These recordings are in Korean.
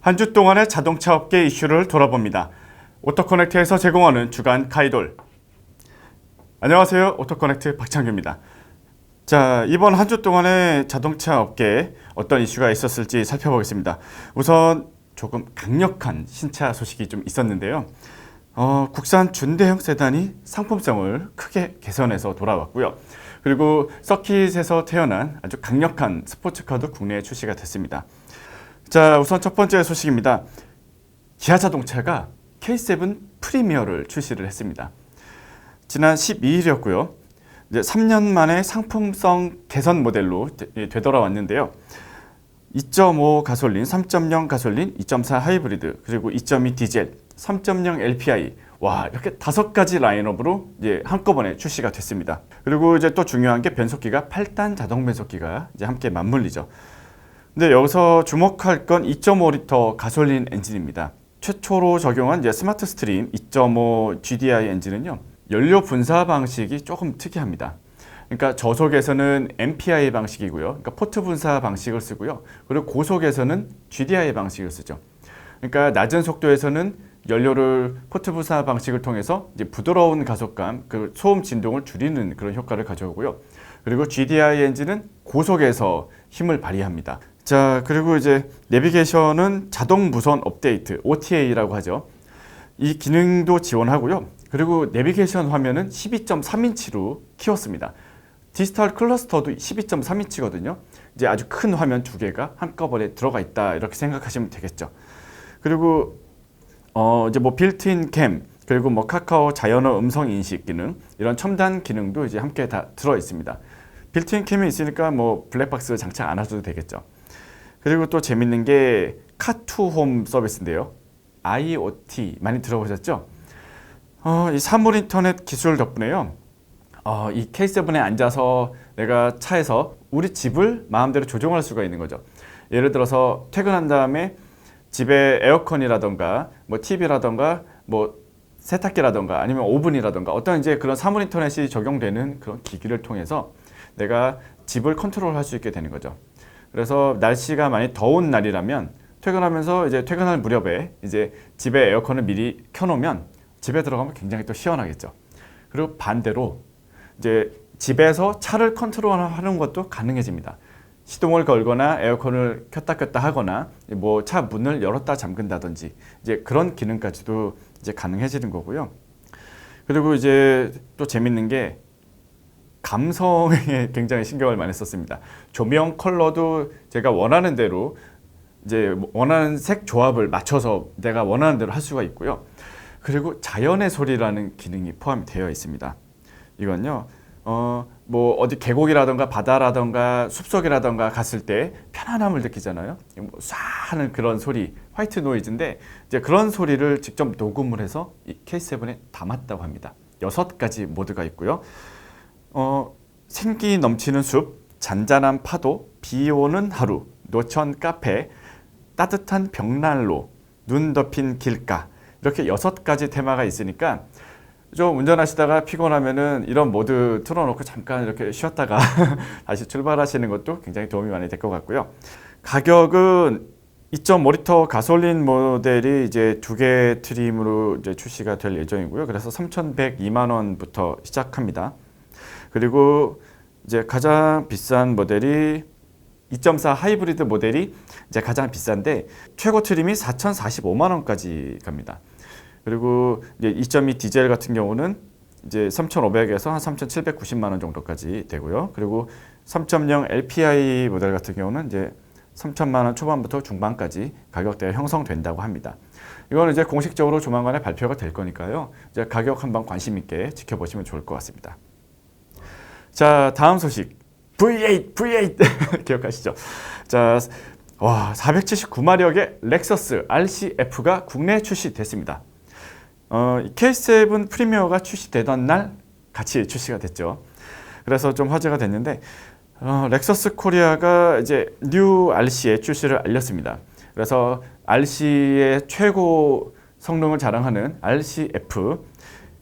한 주 동안의 자동차 업계 이슈를 돌아봅니다. 오토커넥트에서 제공하는 주간 카이돌. 안녕하세요. 오토커넥트 박창규입니다. 자, 이번 한 주 동안의 자동차 업계에 어떤 이슈가 있었을지 살펴보겠습니다. 우선 조금 강력한 신차 소식이 좀 있었는데요. 어, 국산 준대형 세단이 상품성을 크게 개선해서 돌아왔고요. 그리고 서킷에서 태어난 아주 강력한 스포츠카도 국내에 출시가 됐습니다. 자, 우선 첫 번째 소식입니다. 기아 자동차가 K7 프리미어를 출시를 했습니다. 지난 12일이었고요. 이제 3년 만에 상품성 개선 모델로 되- 되돌아왔는데요. 2.5 가솔린, 3.0 가솔린, 2.4 하이브리드, 그리고 2.2 디젤, 3.0 LPI. 와, 이렇게 다섯 가지 라인업으로 이제 한꺼번에 출시가 됐습니다. 그리고 이제 또 중요한 게 변속기가 8단 자동 변속기가 이제 함께 맞물리죠. 근데 여기서 주목할 건 2.5리터 가솔린 엔진입니다. 최초로 적용한 이제 스마트 스트림 2.5 GDI 엔진은요. 연료 분사 방식이 조금 특이합니다. 그러니까 저속에서는 MPI 방식이고요. 그러니까 포트 분사 방식을 쓰고요. 그리고 고속에서는 GDI 방식을 쓰죠. 그러니까 낮은 속도에서는 연료를 포트 분사 방식을 통해서 이제 부드러운 가속감, 그 소음 진동을 줄이는 그런 효과를 가져오고요. 그리고 GDI 엔진은 고속에서 힘을 발휘합니다. 자, 그리고 이제 내비게이션은 자동 무선 업데이트 OTA라고 하죠. 이 기능도 지원하고요. 그리고 내비게이션 화면은 12.3인치로 키웠습니다. 디지털 클러스터도 12.3인치거든요. 이제 아주 큰 화면 두 개가 한꺼번에 들어가 있다 이렇게 생각하시면 되겠죠. 그리고 어 이제 뭐 빌트인 캠 그리고 뭐 카카오 자연어 음성 인식 기능 이런 첨단 기능도 이제 함께 다 들어 있습니다. 빌트인 캠이 있으니까 뭐 블랙박스 장착 안 하셔도 되겠죠. 그리고 또 재밌는 게 카투홈 서비스인데요. IoT 많이 들어보셨죠? 어, 이 사물 인터넷 기술 덕분에요. 어, 이 K7에 앉아서 내가 차에서 우리 집을 마음대로 조종할 수가 있는 거죠. 예를 들어서 퇴근한 다음에 집에 에어컨이라던가 뭐 TV라던가 뭐 세탁기라던가 아니면 오븐이라던가 어떤 이제 그런 사물 인터넷이 적용되는 그런 기기를 통해서 내가 집을 컨트롤할 수 있게 되는 거죠. 그래서 날씨가 많이 더운 날이라면 퇴근하면서 이제 퇴근할 무렵에 이제 집에 에어컨을 미리 켜놓으면 집에 들어가면 굉장히 또 시원하겠죠. 그리고 반대로 이제 집에서 차를 컨트롤하는 것도 가능해집니다. 시동을 걸거나 에어컨을 켰다 켰다 하거나 뭐 차 문을 열었다 잠근다든지 이제 그런 기능까지도 이제 가능해지는 거고요. 그리고 이제 또 재밌는 게 감성에 굉장히 신경을 많이 썼습니다. 조명 컬러도 제가 원하는 대로 이제 원하는 색 조합을 맞춰서 내가 원하는 대로 할 수가 있고요. 그리고 자연의 소리라는 기능이 포함이 되어 있습니다. 이건요. 어, 뭐 어디 계곡이라던가 바다라던가 숲속이라던가 갔을 때 편안함을 느끼잖아요. 뭐쏴 하는 그런 소리, 화이트 노이즈인데 이제 그런 소리를 직접 녹음을 해서 이 K7에 담았다고 합니다. 여섯 가지 모드가 있고요. 어, 생기 넘치는 숲, 잔잔한 파도, 비 오는 하루, 노천 카페, 따뜻한 벽난로, 눈 덮인 길가 이렇게 여섯 가지 테마가 있으니까 좀 운전하시다가 피곤하면은 이런 모드 틀어놓고 잠깐 이렇게 쉬었다가 다시 출발하시는 것도 굉장히 도움이 많이 될 것 같고요. 가격은 2.5리터 가솔린 모델이 이제 두 개 트림으로 이제 출시가 될 예정이고요. 그래서 3,102만 원부터 시작합니다. 그리고 이제 가장 비싼 모델이 2.4 하이브리드 모델이 이제 가장 비싼데 최고 트림이 4,045만 원까지 갑니다. 그리고 이제 2.2 디젤 같은 경우는 이제 3,500에서 한 3,790만 원 정도까지 되고요. 그리고 3.0 LPI 모델 같은 경우는 이제 3천만 원 초반부터 중반까지 가격대가 형성된다고 합니다. 이거는 이제 공식적으로 조만간에 발표가 될 거니까요. 이제 가격 한번 관심 있게 지켜보시면 좋을 것 같습니다. 자, 다음 소식. V8, V8 기억하시죠? 자, 와, 479마력의 렉서스 RCF가 국내 출시됐습니다. 어, K7 프리미어가 출시되던 날 같이 출시가 됐죠. 그래서 좀 화제가 됐는데 어, 렉서스 코리아가 이제 뉴 RC의 출시를 알렸습니다. 그래서 RC의 최고 성능을 자랑하는 RCF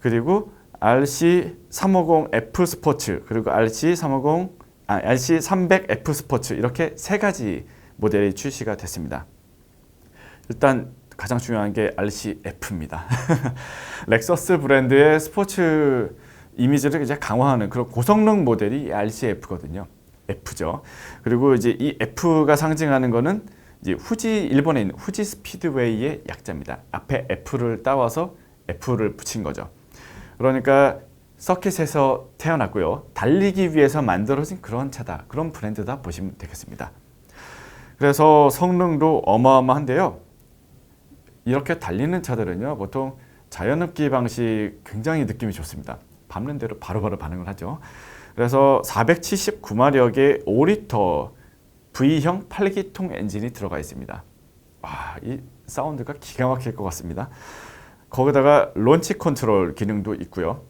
그리고 RC 350 F 스포츠 그리고 RC 350 아, RC 300 F 스포츠 이렇게 세 가지 모델이 출시가 됐습니다. 일단 가장 중요한 게 RCF입니다. 렉서스 브랜드의 스포츠 이미지를 이제 강화하는 그런 고성능 모델이 RCF거든요. F죠. 그리고 이제 이 F가 상징하는 거는 이제 후지 일본에 있는 후지 스피드웨이의 약자입니다. 앞에 F를 따와서 F를 붙인 거죠. 그러니까 서킷에서 태어났고요. 달리기 위해서 만들어진 그런 차다. 그런 브랜드다 보시면 되겠습니다. 그래서 성능도 어마어마한데요. 이렇게 달리는 차들은요. 보통 자연흡기 방식 굉장히 느낌이 좋습니다. 밟는 대로 바로바로 반응을 하죠. 그래서 479마력의 5리터 V형 8기통 엔진이 들어가 있습니다. 와, 이 사운드가 기가 막힐 것 같습니다. 거기다가 론치 컨트롤 기능도 있고요.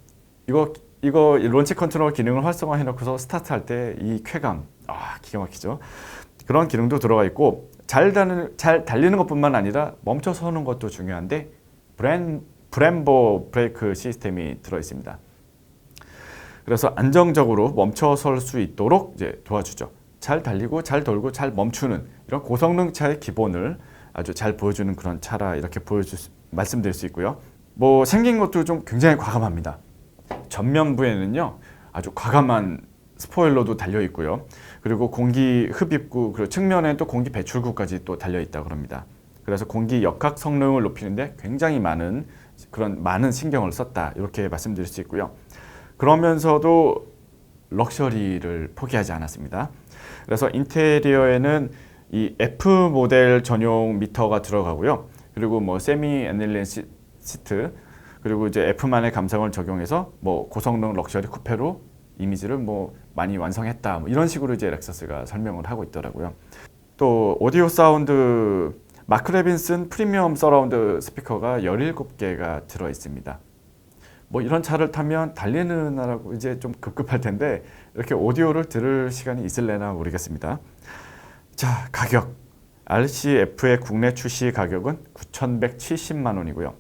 이거 이거 론치 컨트롤 기능을 활성화해 놓고서 스타트할 때 이 쾌감 아 기가 막히죠. 그런 기능도 들어가 있고 잘 달리는 잘 달리는 것뿐만 아니라 멈춰 서는 것도 중요한데 브랜 브렘보 브레이크 시스템이 들어 있습니다. 그래서 안정적으로 멈춰 설 수 있도록 이제 도와주죠. 잘 달리고 잘 돌고 잘 멈추는 이런 고성능 차의 기본을 아주 잘 보여주는 그런 차라 이렇게 보여줄 수, 말씀드릴 수 있고요. 뭐 생긴 것도 좀 굉장히 과감합니다. 전면부에는요 아주 과감한 스포일러도 달려 있고요. 그리고 공기 흡입구 그리고 측면에 또 공기 배출구까지 또 달려 있다 그럽니다. 그래서 공기 역학 성능을 높이는데 굉장히 많은 그런 많은 신경을 썼다 이렇게 말씀드릴 수 있고요. 그러면서도 럭셔리를 포기하지 않았습니다. 그래서 인테리어에는 이 F 모델 전용 미터가 들어가고요. 그리고 뭐 세미 애닐렌 시트 그리고 이제 F만의 감성을 적용해서 뭐 고성능 럭셔리 쿠페로 이미지를 뭐 많이 완성했다. 뭐 이런 식으로 이제 렉서스가 설명을 하고 있더라고요. 또 오디오 사운드 마크 레빈슨 프리미엄 서라운드 스피커가 17개가 들어 있습니다. 뭐 이런 차를 타면 달리는 나라고 이제 좀 급급할 텐데 이렇게 오디오를 들을 시간이 있을래나 모르겠습니다. 자, 가격. RCF의 국내 출시 가격은 9,170만 원이고요.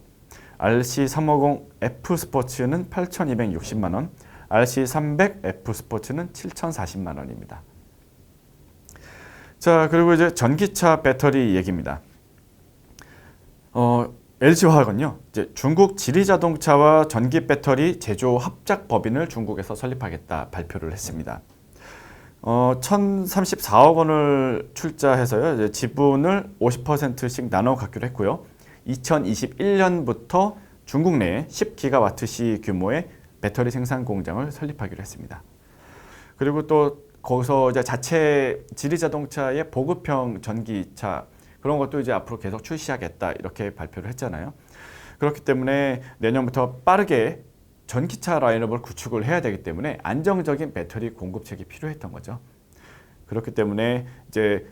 RC350 F 스포츠는 8,260만 원, RC300 F 스포츠는 7,040만 원입니다. 자, 그리고 이제 전기차 배터리 얘기입니다. 어, LG화학은요, 이제 중국 지리자동차와 전기 배터리 제조 합작 법인을 중국에서 설립하겠다 발표를 했습니다. 어, 1,034억 원을 출자해서요, 이제 지분을 50%씩 나눠 갖기로 했고요. 2021년부터 중국 내에 10기가와트시 규모의 배터리 생산 공장을 설립하기로 했습니다. 그리고 또 거기서 이제 자체 지리자동차의 보급형 전기차 그런 것도 이제 앞으로 계속 출시하겠다 이렇게 발표를 했잖아요. 그렇기 때문에 내년부터 빠르게 전기차 라인업을 구축을 해야 되기 때문에 안정적인 배터리 공급책이 필요했던 거죠. 그렇기 때문에 이제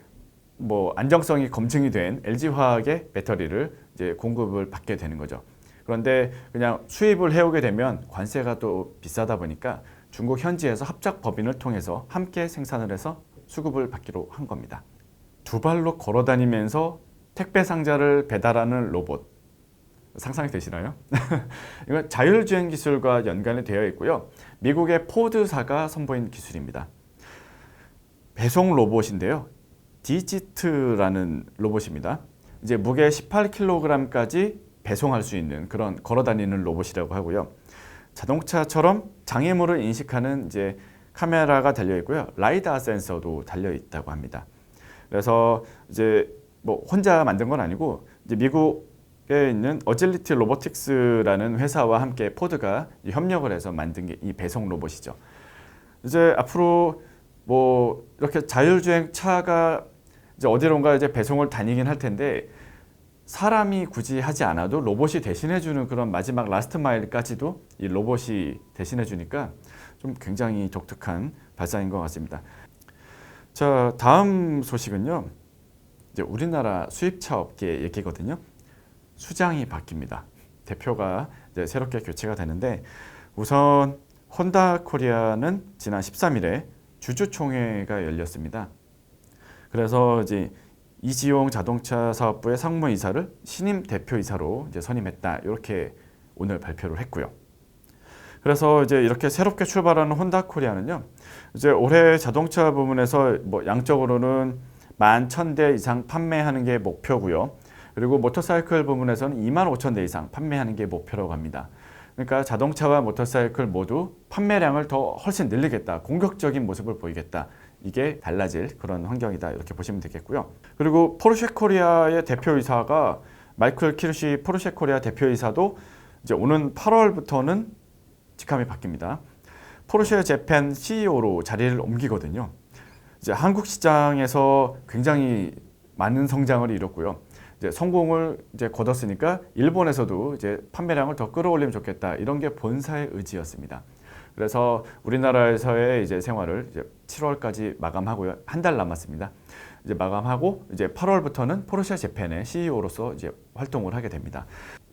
뭐 안정성이 검증이 된 LG 화학의 배터리를 이제 공급을 받게 되는 거죠. 그런데 그냥 수입을 해오게 되면 관세가 또 비싸다 보니까 중국 현지에서 합작 법인을 통해서 함께 생산을 해서 수급을 받기로 한 겁니다. 두 발로 걸어 다니면서 택배 상자를 배달하는 로봇 상상이 되시나요? 이건 자율주행 기술과 연관이 되어 있고요. 미국의 포드사가 선보인 기술입니다. 배송 로봇인데요. 디지트라는 로봇입니다. 이제 무게 18kg까지 배송할 수 있는 그런 걸어 다니는 로봇이라고 하고요. 자동차처럼 장애물을 인식하는 이제 카메라가 달려 있고요. 라이다 센서도 달려 있다고 합니다. 그래서 이제 뭐 혼자 만든 건 아니고 이제 미국에 있는 어질리티 로보틱스라는 회사와 함께 포드가 협력을 해서 만든 게 이 배송 로봇이죠. 이제 앞으로 뭐 이렇게 자율주행 차가 이제 어디론가 이제 배송을 다니긴 할 텐데 사람이 굳이 하지 않아도 로봇이 대신해 주는 그런 마지막 라스트 마일까지도 이 로봇이 대신해 주니까 좀 굉장히 독특한 발상인 것 같습니다. 자, 다음 소식은요. 이제 우리나라 수입차 업계 얘기거든요. 수장이 바뀝니다. 대표가 이제 새롭게 교체가 되는데 우선 혼다 코리아는 지난 13일에 주주총회가 열렸습니다. 그래서 이제 이지용 자동차 사업부의 상무이사를 신임 대표이사로 이제 선임했다. 이렇게 오늘 발표를 했고요. 그래서 이제 이렇게 새롭게 출발하는 혼다 코리아는요. 이제 올해 자동차 부문에서 뭐 양적으로는 만 천 대 이상 판매하는 게 목표고요. 그리고 모터사이클 부문에서는 2만 5천 대 이상 판매하는 게 목표라고 합니다. 그러니까 자동차와 모터사이클 모두 판매량을 더 훨씬 늘리겠다. 공격적인 모습을 보이겠다. 이게 달라질 그런 환경이다. 이렇게 보시면 되겠고요. 그리고 포르쉐 코리아의 대표이사가 마이클 키르시 포르쉐 코리아 대표이사도 이제 오는 8월부터는 직함이 바뀝니다. 포르쉐 재팬 CEO로 자리를 옮기거든요. 이제 한국 시장에서 굉장히 많은 성장을 이뤘고요. 이제 성공을 이제 거뒀으니까 일본에서도 이제 판매량을 더 끌어올리면 좋겠다. 이런 게 본사의 의지였습니다. 그래서 우리나라에서의 이제 생활을 이제 7월까지 마감하고요. 한 달 남았습니다. 이제 마감하고 이제 8월부터는 포르쉐 재팬의 CEO로서 이제 활동을 하게 됩니다.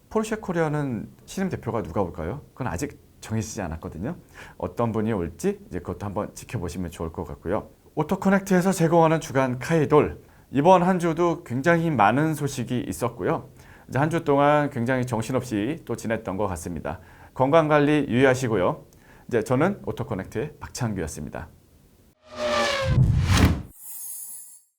포르쉐 코리아는 신임 대표가 누가 올까요? 그건 아직 정해지지 않았거든요. 어떤 분이 올지 이제 그것도 한번 지켜보시면 좋을 것 같고요. 오토커넥트에서 제공하는 주간 카이돌 이번 한 주도 굉장히 많은 소식이 있었고요. 이제 한 주 동안 굉장히 정신없이 또 지냈던 것 같습니다. 건강 관리 유의하시고요. 이제 저는 오토커넥트의 박창규였습니다.